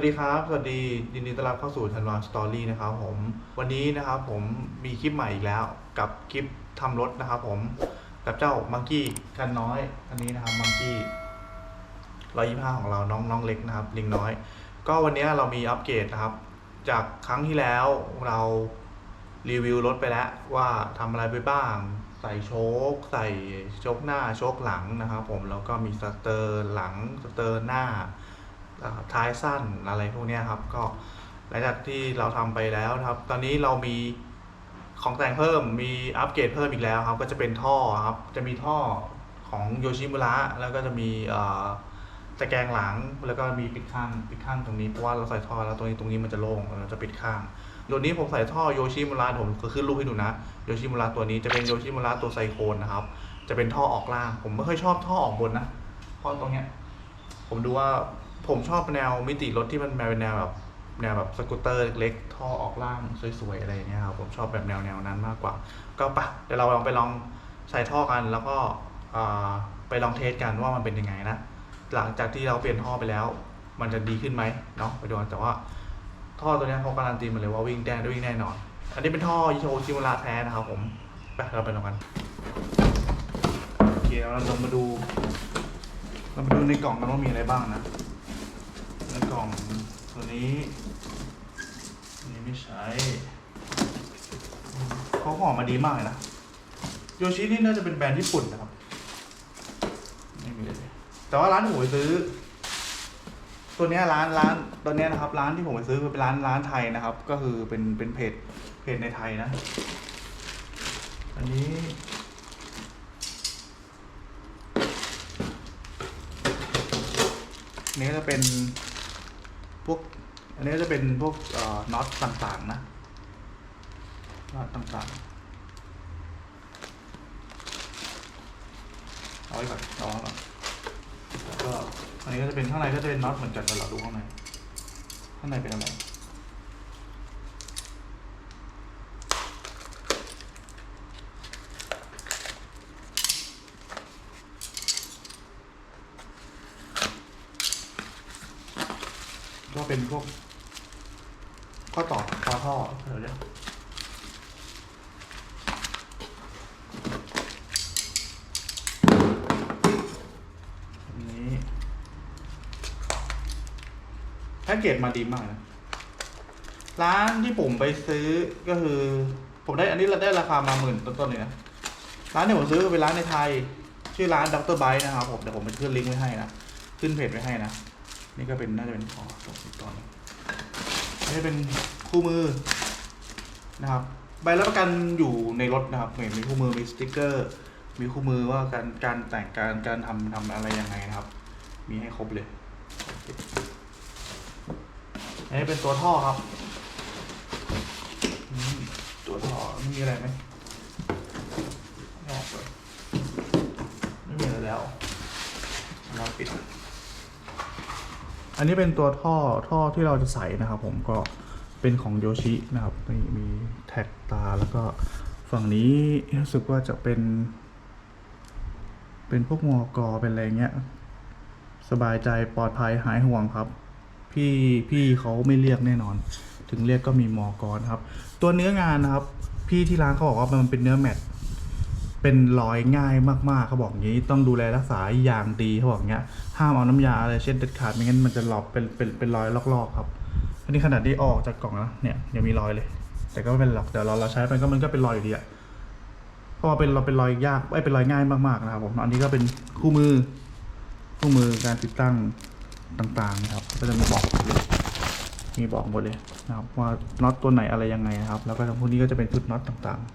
วัสดีครับ สวัสดียินดีต้อนรับเข้าสู่ธันวาสตอรี่นะครับผม วันนี้นะครับผมมีคลิปใหม่อีกแล้วกับคลิปทำรถนะครับผม กับเจ้ามังกี้กันน้อยอันนี้นะครับมังกี้ร้อยยี่ห้าของเราน้องน้องเล็กนะครับ ลิงน้อย ก็วันนี้เรามีอัปเกรดนะครับ จากครั้งที่แล้วเรารีวิวรถไปแล้วว่าทำอะไรไปบ้าง ใส่โชคใส่โชคหน้าโชคหลังนะครับผมแล้วก็มีสเตอร์หลังสเตอร์หน้า ท้ายสั้นอะไรพวกนี้ครับ ก็หลังจากที่เราทำไปแล้วครับ ตอนนี้เรามีของแต่งเพิ่มมีอัปเกรดเพิ่มอีกแล้วครับ ก็จะเป็นท่อครับ จะมีท่อของโยชิมุระแล้วก็จะมีตะแกรงหลังแล้วก็มีปิดข้างปิดข้างตรงนี้เพราะว่าเราใส่ท่อแล้วตรงนี้ตรงนี้มันจะโล่งเราจะปิดข้างตัวนี้ผมใส่ท่อโยชิมุระผมก็ขึ้นรูปให้ดูนะโยชิมุระตัวนี้จะเป็นโยชิมุระตัวไซโคนนะครับ จะเป็นท่อออกล่าง ผมไม่ค่อยชอบท่อออกบนนะเพราะตรงเนี้ยผมดูว่า ผมชอบแนวมิติรถที่มันเป็นแนวแบบแนวแบบสกูตเตอร์เล็กๆท่อออกล่างสวยๆอะไรอย่างเงี้ยครับผมชอบแบบแนวแนวนั้นมากกว่า ก็ปะเดี๋ยวเราลองไปลองใส่ท่อกันแล้วก็ไปลองเทสกันว่ามันเป็นยังไงนะ หลังจากที่เราเปลี่ยนท่อไปแล้ว มันจะดีขึ้นไหมเนาะไปดูกันแต่ว่า ท่อตัวเนี้ยเขาการันตีมาเลยว่าวิ่งได้ได้วิ่งแน่นอน อันนี้เป็นท่อโชว์ชิมูระแท้นะครับผมไปเราไปลองกันโอเคเราลองมาดู เรามาดูในกล่องกันว่ามีอะไรบ้างนะ ล่องตัวนี้อันนี้ไม่ใช้เขาห่อมาดีมากเลยนะ โยชินี่น่าจะเป็นแบรนด์ญี่ปุ่นนะครับไม่มีเลยแต่ว่าร้านที่ผมไปซื้อ ตัวเนี้ยร้านร้านตัวเนี้ยนะครับ ร้านที่ผมไปซื้อเป็นร้านร้านไทยนะครับ ก็คือเป็นเป็นเพจเพจในไทยนะ อันนี้อันนี้จะเป็น พวก อันนี้จะเป็นพวกน็อตต่างๆนะน็อตต่างๆเอาไว้ก่อนเอาไว้ก่อนแล้วก็อันนี้ก็จะเป็นข้างในก็จะเป็นน็อตเหมือนกันเดี๋ยวเราดูข้างในข้างในเป็นอะไร ก็ เป็นพวก ข้อต่อข้อท่อเดี๋ยวเดี๋ยอันนี้แพ็กเกจมาดีมากนะ ร้านที่ผมไปซื้อก็คือ ผมได้อันนี้เราได้ราคามาหมื่นต้นๆเลยนะร้านที่ผมซื้อเป็นร้านในไทย ชื่อร้านด็อกเตอร์ไบนะครับผมเดี๋ยวผมไปขึ้นลิงก์ไว้ให้นะ ขึ้นเพจไว้ให้นะ นี่ก็เป็นน่าจะเป็นขอตกอีกตอนนึ่อนี่เป็นคู่มือนะครับ ใบรับประกันอยู่ในรถนะครับเห็นมีคู่มือมีสติกเกอร์ มีคู่มือว่าการการแต่งการการทำทำอะไรยังไงนะครับ มีให้ครบเลยอันนี้เป็นตัวท่อครับ ตัวท่อมีอะไรไหมไม่ออกเลยไม่มีอะไรแล้วเราปิด อันนี้เป็นตัวท่อท่อที่เราจะใส่นะครับผมก็เป็นของโยชินะครับนี่มีแท็กตาแล้วก็ฝั่งนี้รู้สึกว่าจะเป็น เป็นพวกมอกอเป็นอะไรเงี้ย สบายใจปลอดภัยหายห่วงครับ พี่พี่เขาไม่เรียกแน่นอน ถึงเรียกก็มีมอกอนะครับ ตัวเนื้องานนะครับ พี่ที่ร้านเขาบอกว่ามันเป็นเนื้อแมตต์ เป็นรอยง่ายมากๆเขาบอกอย่างนี้ต้องดูแลรักษาอย่างดีเขาบอกอย่างเงี้ยห้ามเอาน้ำยาอะไรเช็ดเด็ดขาดไม่งั้นมันจะหลอบเป็นเป็นเป็นรอยลอกๆครับอันนี้ขนาดที่ออกจากกล่องแล้วเนี่ยยังมีรอยเลย แต่ก็ไม่เป็นหรอกเดี๋ยวเราเราใช้ไปก็มันก็เป็นรอยอยู่ดีอะเพราะว่าเป็นเราเป็นรอยยากไอ้เป็นรอยง่ายมากๆนะครับผมอันนี้ก็เป็นคู่มือคู่มือการติดตั้งต่างๆนะครับ ก็จะมีบอกหมดเลยมีบอกหมดเลยนะครับว่าน็อตตัวไหนอะไรยังไงนะครับ แล้วก็พวกนี้ก็จะเป็นชุดน็อตต่างๆ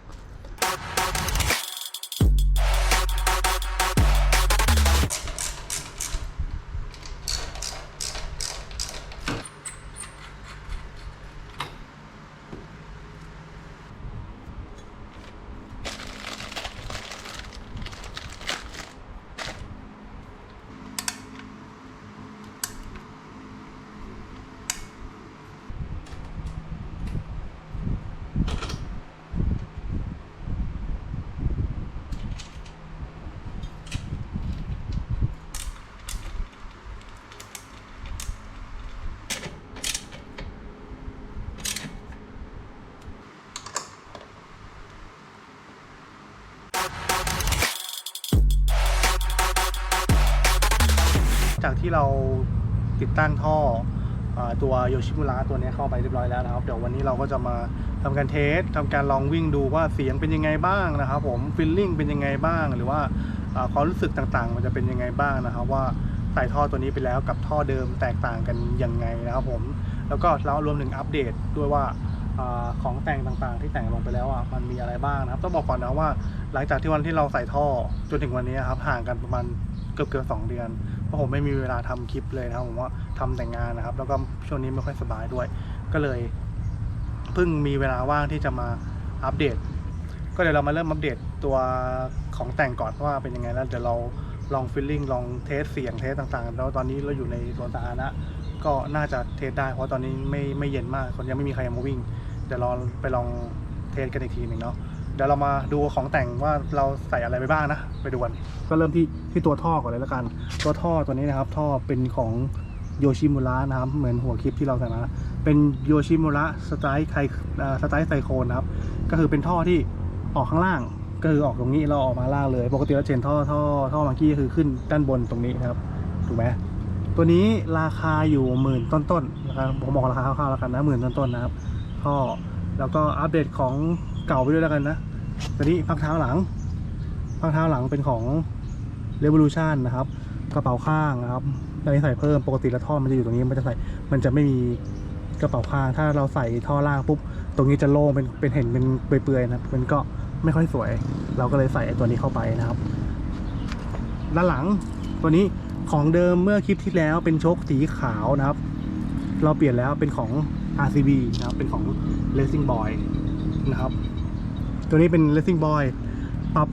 ที่เราติดตั้งท่ออตัวโยชิมุระตัวนี้เข้าไปเรียบร้อยแล้วนะครับ เดี๋ยววันนี้เราก็จะมาทำการเทสทำการลองวิ่งดูว่าเสียงเป็นยังไงบ้างนะครับ ผมฟิลลิ่งเป็นยังไงบ้าง หรือว่าความรู้สึกต่างๆ มันจะเป็นยังไงบ้างนะครับ ว่าใส่ท่อตัวนี้ไปแล้วกับท่อเดิมแตกต่างกันยังไงนะครับผมแล้วก็เรารวมถึงอัปเดตด้วยว่าอของแต่งต่างๆ ที่แต่งลงไปแล้วอะมันมีอะไรบ้างนะครับต้องบอกก่อนนะว่า หลังจากที่วันที่เราใส่ท่อจนถึงวันนี้ครับห่างกันประมาณเกือบเกือบสองเดือน ราะผมไม่มีเวลาทำคลิปเลยนะครับผมว่าทำแต่งงานนะครับ แล้วก็ช่วงนี้ไม่ค่อยสบายด้วย ก็เลยเพิ่งมีเวลาว่างที่จะมาอัปเดต ก็เดี๋ยวเรามาเริ่มอัปเดตตัวของแต่งก่อนว่าเป็นยังไงแล้วเดี๋ยวเราลองฟิลลิ่งลองเทสเสียงเทสต่างๆ แล้วตอนนี้เราอยู่ในสวนสาธารณะก็น่าจะเทสได้เพราะตอนนี้ไม่ไม่เย็นมากคนยังไม่มีใครมาวิ่งเดี๋ยวเราไปลองเทสกันอีกทีหนึ่งเนาะ เดี๋ยวเรามาดูของแต่งว่าเราใส่อะไรไปบ้างนะ ไปดูกัน ก็เริ่มที่ที่ตัวท่อก่อนเลยแล้วกัน ตัวท่อตัวนี้นะครับ ท่อเป็นของโยชิมุระนะครับ เหมือนหัวคลิปที่เราใส่มา เป็นโยชิมุระสไตล์ไคสไตล์ไซโคนนะครับ ก็คือเป็นท่อที่ออกข้างล่าง ก็คือออกตรงนี้เราออกมาล่างเลย ปกติเราจะเห็นท่อท่อท่อมังกี้ก็คือขึ้นด้านบนตรงนี้นะครับ ถูกไหมตัวนี้ราคาอยู่หมื่นต้นๆนะครับผมบอกราคาคร่าวๆแล้วกันนะหมื่นต้นๆนะครับ ท่อ แล้วก็อัปเดตของเก่าไปด้วยแล้วกันนะตัวนี้พักเท้าหลัง พักเท้าหลังเป็นของ Revolution นะครับ กระเป๋าข้างนะครับอันนี้ใส่เพิ่มปกติแล้วท่อมันจะอยู่ตรงนี้มันจะใส่มันจะไม่มีกระเป๋าข้าง ถ้าเราใส่ท่อล่างปุ๊บตรงนี้จะโล่งเป็นเป็นเห็นเป็นเปื่อยๆนะครับมันก็ไม่ค่อยสวย เราก็เลยใส่ไอ้ตัวนี้เข้าไปนะครับ ด้านหลังตัวนี้ของเดิมเมื่อคลิปที่แล้วเป็นโชคสีขาวนะครับ เราเปลี่ยนแล้วเป็นของ RCB นะครับ เป็นของ Racing Boy นะครับ ตัวนี้เป็น Racing Boy ปรับ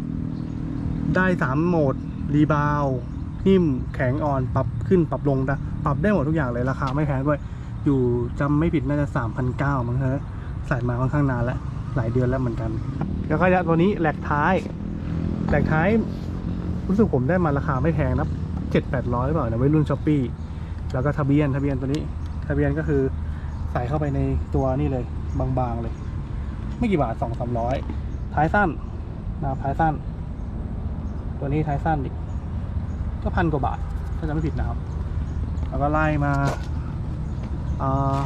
ได้ 3 โหมด รีบาวนิ่มแข็งอ่อนปรับขึ้นปรับลงนะปรับได้หมดทุกอย่างเลยราคาไม่แพงด้วย อยู่จำไม่ผิดน่าจะ 3,900มั้งฮะใส่มาค่อนข้างนานแล้ว หลายเดือนแล้วเหมือนกัน แล้วก็ตัวนี้แหลกท้ายแหลกท้ายรู้สึกผมได้มาราคาไม่แพงนะเจ็ดแปดร้อยเปล่านะไว้รุ่นช้อปปี้แล้วก็ทะเบียนทะเบียนตัวนี้ ทะเบียนก็คือ ใส่เข้าไปในตัวนี่เลย บางๆเลย ไม่กี่บาทสองสามร้อยท้ายสั้นนะท้ายสั้น ตัวนี้ท้ายสั้นอีกก็พันกว่าบาท ถ้าจะไม่ผิดนะครับ แล้วก็ไล่มาอ่า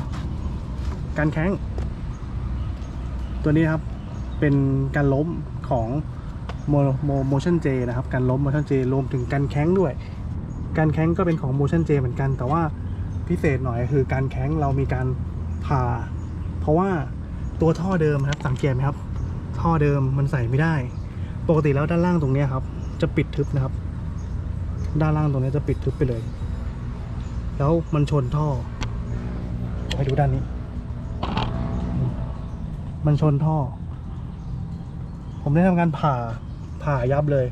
การแข้งตัวนี้ครับเป็นการล้มของโมโมโมชั่นเจนะครับ การล้มโมชั่นเจรวมถึงการแข้งด้วย การแข้งก็เป็นของโมชั่นเจเหมือนกัน แต่ว่าพิเศษหน่อยคือการแข้งเรามีการ ผ่า เพราะว่าตัวท่อเดิมครับสังเกตไหมครับ ท่อเดิมมันใส่ไม่ได้ ปกติแล้วด้านล่างตรงนี้ครับ จะปิดทึบนะครับ ด้านล่างตรงนี้จะปิดทึบไปเลย แล้วมันชนท่อไปดูด้านนี้ มันชนท่อ ผมได้ทำการผ่าผ่ายับเลย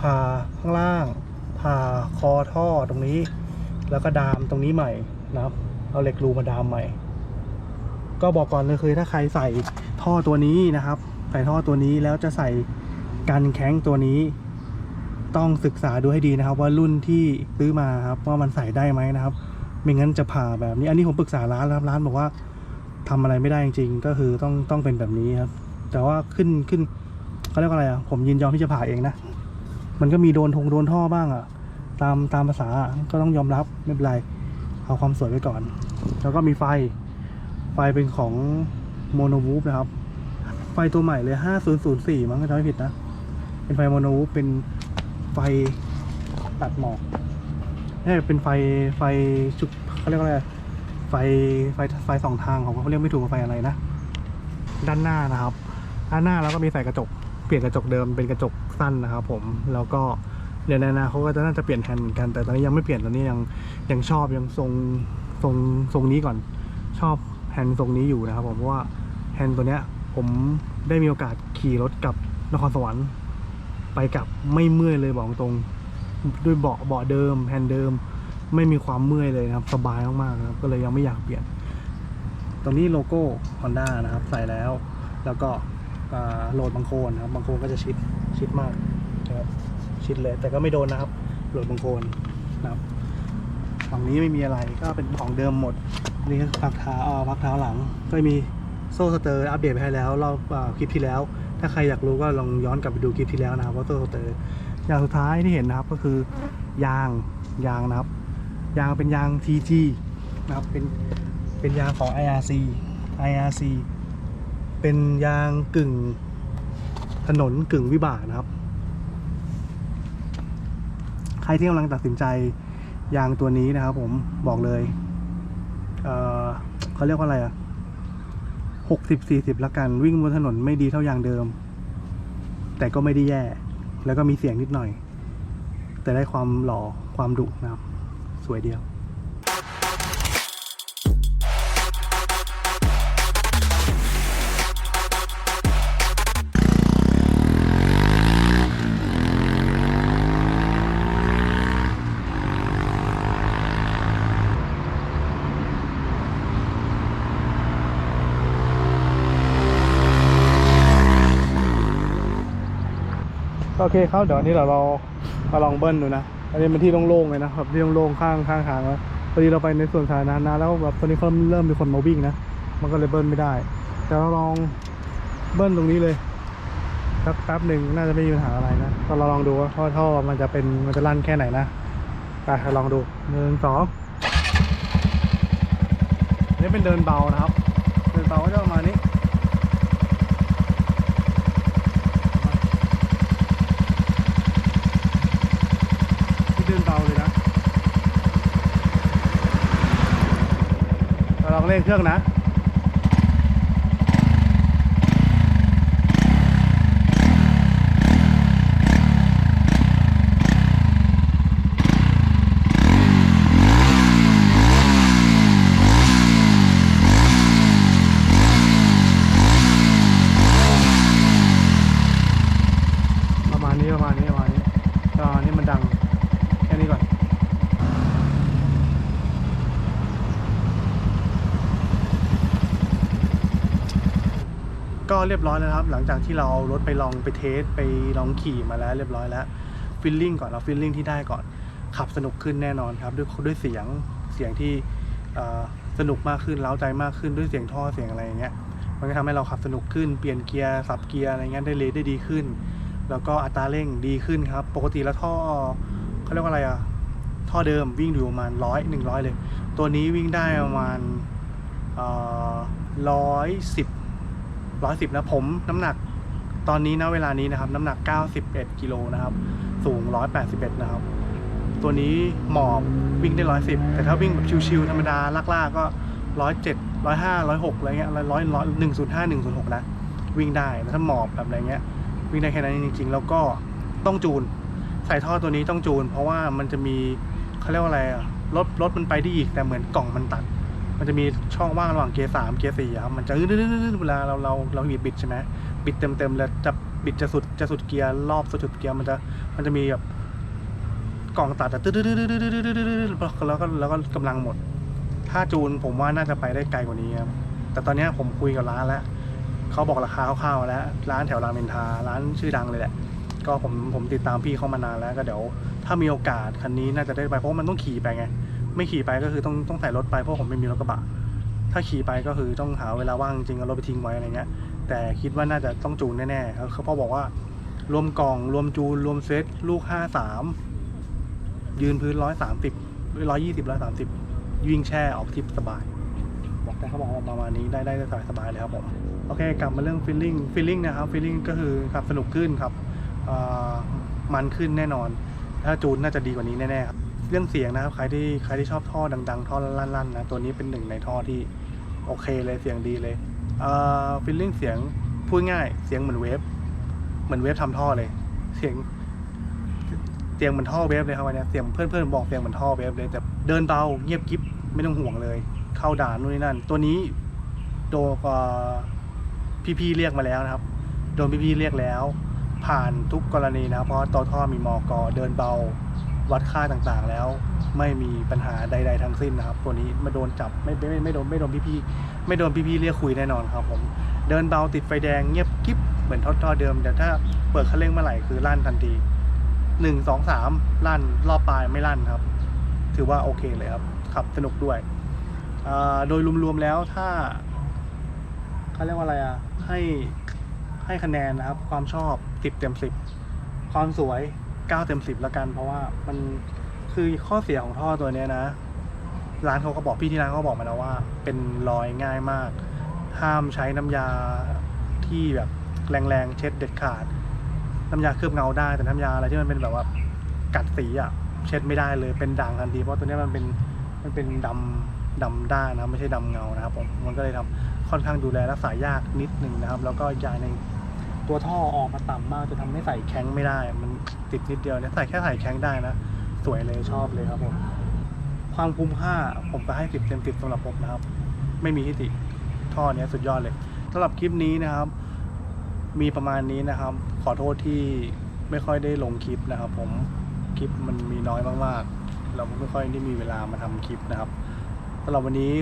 ผ่าข้างล่าง ผ่าคอท่อตรงนี้ แล้วก็ดามตรงนี้ใหม่นะครับ เอาเหล็กรูมาดามใหม่ ก็บอกก่อนเลยคือถ้าใครใส่ท่อตัวนี้นะครับ ใส่ท่อตัวนี้แล้วจะใส่กันแข้งตัวนี้ ต้องศึกษาดูให้ดีนะครับ ว่ารุ่นที่ซื้อมาครับว่ามันใส่ได้ไหมนะครับไม่งั้นจะผ่าแบบนี้ อันนี้ผมปรึกษาร้านแล้วครับร้านบอกว่าทำอะไรไม่ได้จริงๆก็คือต้องต้องเป็นแบบนี้ครับ แต่ว่าขึ้นขึ้นเขาเรียกว่าอะไรอะผมยินยอมที่จะผ่าเองนะมันก็มีโดนทงโดนท่อบ้างอะ ตามตามภาษาก็ต้องยอมรับไม่เป็นไรเอาความสวยไว้ก่อน แล้วก็มีไฟ ไฟเป็นของโมโนวูฟนะครับ ไฟตัวใหม่เลย5004มั้งถ้าไม่ผิดนะ เป็นไฟโมโนวูฟเป็นไฟตัดหมอกนี่เป็นไฟไฟจุดเขาเรียกว่าอะไรไฟไฟไฟสองทางของเขาเรียกไม่ถูกว่าไฟอะไรนะ ด้านหน้านะครับ ด้านหน้าเราก็มีใส่กระจก เปลี่ยนกระจกเดิมเป็นกระจกสั้นนะครับ ผม แล้วก็เดี๋ยวในอนาคตก็จะน่าจะเปลี่ยนแฮนด์เหมือนกัน แต่ตอนนี้ยังไม่เปลี่ยนตอนนี้ยังยังชอบยังทรงทรงทรงนี้ก่อน ชอบ แฮนด์ทรงนี้อยู่นะครับผมเพราะว่าแฮนด์ตัวเนี้ยผมได้มีโอกาสขี่รถกับนครสวรรค์ไปกับไม่เมื่อยเลยบอกตรงด้วยเบาะเบาะเดิมแฮนด์เดิม ไม่มีความเมื่อยเลยนะครับ สบายมากๆนะครับก็เลยยังไม่อยากเปลี่ยนตรงนี้โลโก้ Honda นะครับใส่แล้ว แล้วก็โหลดบางโคนนะครับบางโคนก็จะชิดชิดมากนะครับชิดเลยแต่ก็ไม่โดนนะครับโหลดบางโคนนะครับฝั่งนี้ไม่มีอะไรก็เป็นของเดิมหมด นี่ก็พักเท้าอ่าพักเท้าหลัง ก็มีโซ่สเตอร์อัปเดตไปให้แล้วรอบคลิปที่แล้ว ถ้าใครอยากรู้ก็ลองย้อนกลับไปดูคลิปที่แล้วนะครับว่าโซ่สเตอร์อย่างสุดท้ายที่เห็นนะครับก็คือยางยางนะครับ ยางเป็นยาง TG นะครับเป็นเป็นยางของ IRC IRC เป็นยางกึ่งถนนกึ่งวิบากนะครับ ใครที่กำลังตัดสินใจยางตัวนี้นะครับผมบอกเลย เขาเรียกว่าอะไรอะหกสิบสี่สิบละกันวิ่งบนถนนไม่ดีเท่ายางเดิม แต่ก็ไม่ได้แย่ แล้วก็มีเสียงนิดหน่อย แต่ได้ความหล่อความดุนะครับ สวยเดียว เคครับเดี๋ยวอันนี้เราเรามาลองเบิ้ลดูนะ อันนี้เป็นที่โล่งๆเลยนะครับที่โล่งๆข้างข้างทางแล้วพอดีเราไปในส่วนสาธารณะแล้วแบบตอนนี้เขาเริ่มมีคนมาวิ่งนะ มันก็เลยเบิ้ลไม่ได้ แต่เราลองเบิ้ลตรงนี้เลยสักแป๊บหนึ่งน่าจะไม่มีปัญหาอะไรนะก็เราลองดูว่าท่อท่อมันจะเป็นมันจะลั่นแค่ไหนนะไปลองดูหนึ่งสองอันนี่เป็นเดินเบานะครับ เดินเบาก็จะประมาณนี้ ที่เดินเบาเลยนะ เลองเล่นเครื่องนะมาณนี้ประมาณนี้ประมาณนี้ก็อันนี้มันดัง แค่นี้ก่อน ก็ เรียบร้อยแล้วครับ หลังจากที่เราเอารถไปลองไปเทสไปลองขี่มาแล้วเรียบร้อยแล้วฟิลลิ่งก่อนเราฟิลลิ่งที่ได้ก่อนขับสนุกขึ้นแน่นอนครับด้วยด้วยเสียงเสียงที่สนุกมากขึ้นเล้าใจมากขึ้นด้วยเสียงท่อเสียงอะไรอย่างเงี้ยมันก็ทำให้เราขับสนุกขึ้นเปลี่ยนเกียร์สับเกียร์อะไรเงี้ยได้เลยได้ดีขึ้น แล้วก็อัตราเร่งดีขึ้นครับ ปกติแล้วท่อเขาเรียกว่าอะไรอะท่อเดิมวิ่งอยู่ประมาณร้อยหนึ่งร้อยเลย ตัวนี้วิ่งได้ประมาณร้อยสิบ ร้อยสิบนะผมน้ำหนักตอนนี้นะเวลานี้นะครับ น้ำหนัก 91กิโลนะครับ สูง 181 นะครับ ตัวนี้หมอบวิ่งได้ 110 แต่ถ้าวิ่งแบบชิวๆธรรมดาลากๆก็ 107 105 106อะไรเงี้ยร้อยร้อยหนึ่งศูนย์ห้าหนึ่งศูนย์หกนะวิ่งได้แล้วถ้าหมอบแบบอะไรเงี้ย วิ่งได้แค่นั้นจริงๆ แล้วก็ต้องจูน ใส่ท่อตัวนี้ต้องจูน เพราะว่ามันจะมีเขาเรียกว่าอะไรอะรถรถมันไปได้อีกแต่เหมือนกล่องมันตัด มันจะมีช่องว่างระหว่างเกียร์สามเกียร์สี่ครับมันจะอื้อๆๆเวลาเราเราเราบิดบิดใช่ไหมบิดเต็มเต็มแล้วจะบิดจะสุดจะสุดเกียร์รอบสุดเกียร์มันจะมันจะมีแบบกล่องตัดอะตื้อๆแล้วก็แล้วก็กำลังหมด ถ้าจูนผมว่าน่าจะไปได้ไกลกว่านี้ครับแต่ตอนนี้ผมคุยกับร้านแล้วเขาบอกราคาคร่าวๆแล้ว ร้านแถวรามอินทราร้านชื่อดังเลยแหละก็ผมผมติดตามพี่เขามานานแล้วก็เดี๋ยว ถ้ามีโอกาสคันนี้น่าจะได้ไปเพราะว่ามันต้องขี่ไปไง ไม่ขี่ไปก็คือต้องต้องใส่รถไปเพราะผมไม่มีรถกระบะ ถ้าขี่ไปก็คือต้องหาเวลาว่างจริงเอารถไปทิ้งไว้อะไรเงี้ย แต่คิดว่าน่าจะต้องจูนแน่ๆเขาเขาบอกว่ารวมกล่องรวมจูนรวมเซ็ตลูกห้าสามยืนพื้นร้อยสามสิบร้อยยี่สิบร้อยสามสิบวิ่งแช่ออกทิปสบาย บอกได้เขาบอกว่าประมาณนี้ได้ได้สบายสบายเลยครับผมโอเคกลับมาเรื่องฟีลลิ่งฟีลลิ่งนะครับฟีลลิ่งก็คือขับสนุกขึ้นครับมันขึ้นแน่นอน ถ้าจูนน่าจะดีกว่านี้แน่ๆครับ เรื่องเสียงนะครับ ใครที่ใครที่ชอบท่อดัง ๆ ท่อลั่นๆนะตัวนี้เป็นหนึ่งในท่อที่โอเคเลยเสียงดีเลยอ่าฟีลลิ่งเสียงพูดง่าย เสียงเหมือนเวฟเหมือนเวฟทำท่อเลย เสียงเสียงเหมือนท่อเวฟเลยครับวันนี้เสียงเพื่อนๆบอกเสียงเหมือนท่อเวฟเลยแต่เดินเบาเงียบกิ๊บไม่ต้องห่วงเลย เข้าด่านนู่นนี่นั่น ตัวนี้โดนเอ่พี่ๆเรียกมาแล้วนะครับ โดนพี่ๆเรียกแล้ว ผ่านทุกกรณีนะเพราะตัวท่อมีมอกอเดินเบา วัดค่าต่างๆ แล้วไม่มีปัญหาใด ๆทั้งสิ้นนะครับ ตัวนี้ไม่โดนจับไม่ไม่ไม่ไม่โดนไม่โดนพี่ๆไม่โดนพี่ๆเรียกคุยแน่นอนครับผมเดินเบาติดไฟแดงเงียบกิ๊บเหมือนท่อๆเดิมแต่ถ้าเปิดคันเร่งเมื่อไหร่คือลั่นทันทีหนึ่งสองสามลั่นรอบปลายไม่ลั่นครับ ถือว่าโอเคเลยครับขับสนุกด้วยโดยรวมๆแล้วถ้าเขาเรียกว่าอะไรอะให้ให้คะแนนนะครับ ความชอบสิบเต็มสิบความสวย เก้าเต็มสิบละกัน เพราะว่ามันคือข้อเสียของท่อตัวเนี้ยนะ ร้านเขาก็บอกพี่ที่ร้านเขาบอกมาแล้วว่า เป็นรอยง่ายมาก ห้ามใช้น้ำยาที่แบบแรงๆเช็ดเด็ดขาด น้ำยาเคลือบเงาได้แต่น้ำยาอะไรที่มันเป็นแบบว่ากัดสีอะเช็ดไม่ได้เลยเป็นด่างทันทีเพราะตัวเนี้ยมันเป็นมันเป็นดำดำด้านนะไม่ใช่ดำเงานะครับผมมันก็เลยทำค่อนข้างดูแลรักษายากนิดหนึ่งนะครับ แล้วก็อีกอย่างหนึง ตัวท่อออกมาต่ำมากจะทำให้ใส่แข้งไม่ได้ มันติดนิดเดียวเนี่ยใส่แค่ใส่แข้งได้นะ สวยเลยชอบเลยครับผม ความคุ้มค่าผมก็ให้สิบเต็มสิบสำหรับผมนะครับ ไม่มีทิฏฐิท่อเนี้ยสุดยอดเลยสำหรับคลิปนี้นะครับ มีประมาณนี้นะครับ ขอโทษที่ไม่ค่อยได้ลงคลิปนะครับ ผมคลิปมันมีน้อยมากๆ เราไม่ค่อยได้มีเวลามาทำคลิปนะครับสำหรับวันนี้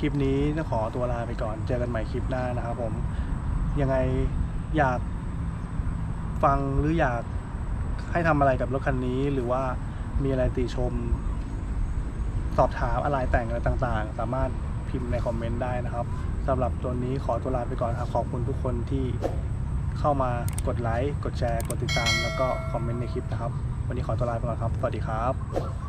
คลิปนี้จะขอตัวลาไปก่อน เจอกันใหม่คลิปหน้านะครับ ผมยังไง อยากฟังหรืออยากให้ทำอะไรกับรถคันนี้ หรือว่ามีอะไรติชม สอบถามอะไรแต่งอะไรต่างๆ สามารถพิมพ์ในคอมเมนต์ได้นะครับสำหรับตัวนี้ขอตัวลาไปก่อนครับขอบคุณทุกคนที่เข้ามากดไลค์ กดแชร์ กดติดตาม แล้วก็คอมเมนต์ในคลิปนะครับ วันนี้ขอตัวลาไปก่อนครับ สวัสดีครับ